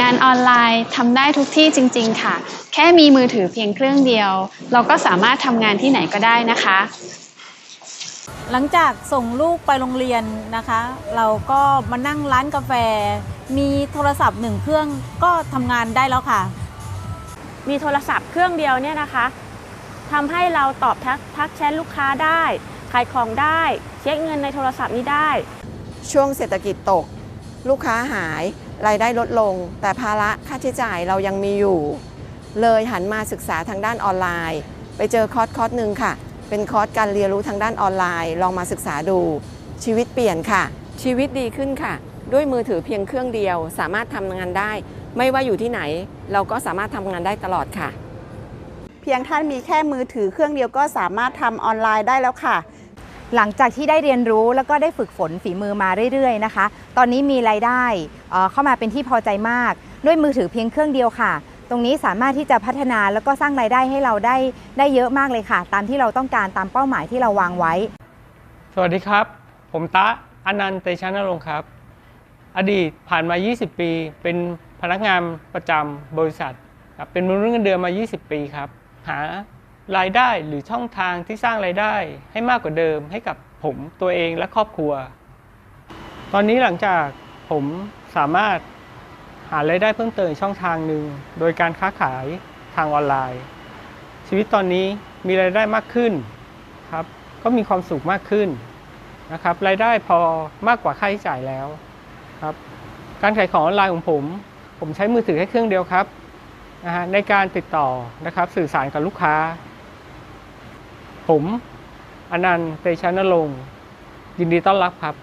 งานออนไลน์ทำได้ทุกที่จริง ๆ ค่ะ แค่มีมือถือเพียงเครื่องเดียว เราก็สามารถทำงานที่ไหนก็ได้นะคะ หลังจากส่งลูกไปโรงเรียนนะคะ เราก็มานั่งร้านกาแฟ มีโทรศัพท์หนึ่งเครื่องก็ทำงานได้แล้วค่ะ มีโทรศัพท์เครื่องเดียวเนี่ยนะคะทำให้เราตอบทักทักแชทลูกค้าได้ ขายของได้ เช็คเงินในโทรศัพท์นี้ได้ ช่วงเศรษฐกิจตก ลูกค้าหายรายได้ลดลง แต่ภาระค่าใช้จ่ายเรายังมีอยู่ เลยหันมาศึกษาทางด้านออนไลน์ ไปเจอคอร์สคอร์สหนึ่งค่ะ เป็นคอร์สการเรียนรู้ทางด้านออนไลน์ ลองมาศึกษาดู ชีวิตเปลี่ยนค่ะ ชีวิตดีขึ้นค่ะ ด้วยมือถือเพียงเครื่องเดียว สามารถทำงานได้ ไม่ว่าอยู่ที่ไหน เราก็สามารถทำงานได้ตลอดค่ะ เพียงท่านมีแค่มือถือเครื่องเดียวก็สามารถทำออนไลน์ได้แล้วค่ะ หลังจากที่ได้เรียนรู้แล้วก็ได้ฝึกฝนฝีมือมาเรื่อยๆนะคะ ตอนนี้มีรายได้เข้ามาเป็นที่พอใจมาก ด้วยมือถือเพียงเครื่องเดียวค่ะ ตรงนี้สามารถที่จะพัฒนาแล้วก็สร้างรายได้ให้เราได้ได้เยอะมากเลยค่ะ ตามที่เราต้องการตามเป้าหมายที่เราวางไว้ สวัสดีครับ ผมตะอนันต์เตชะนรงค์ครับ อดีตผ่านมา 20 ปี เป็นพนักงานประจำบริษัทครับเป็นมนุษย์เงินเดือนมา 20 ปีครับ หา รายได้หรือช่องทางที่สร้างรายได้ให้มากกว่าเดิมให้กับผมตัวเองและครอบครัว ตอนนี้หลังจากผมสามารถหารายได้เพิ่มเติมช่องทางหนึ่งโดยการค้าขายทางออนไลน์ ชีวิตตอนนี้มีรายได้มากขึ้นครับก็มีความสุขมากขึ้นนะครับรายได้พอมากกว่าค่าใช้จ่ายแล้วครับการขายของออนไลน์ของผม ผมใช้มือถือแค่เครื่องเดียวครับนะฮะในการติดต่อนะครับสื่อสารกับลูกค้า ผมอนันต์เตชะนรงค์ยินดีต้อนรับครับ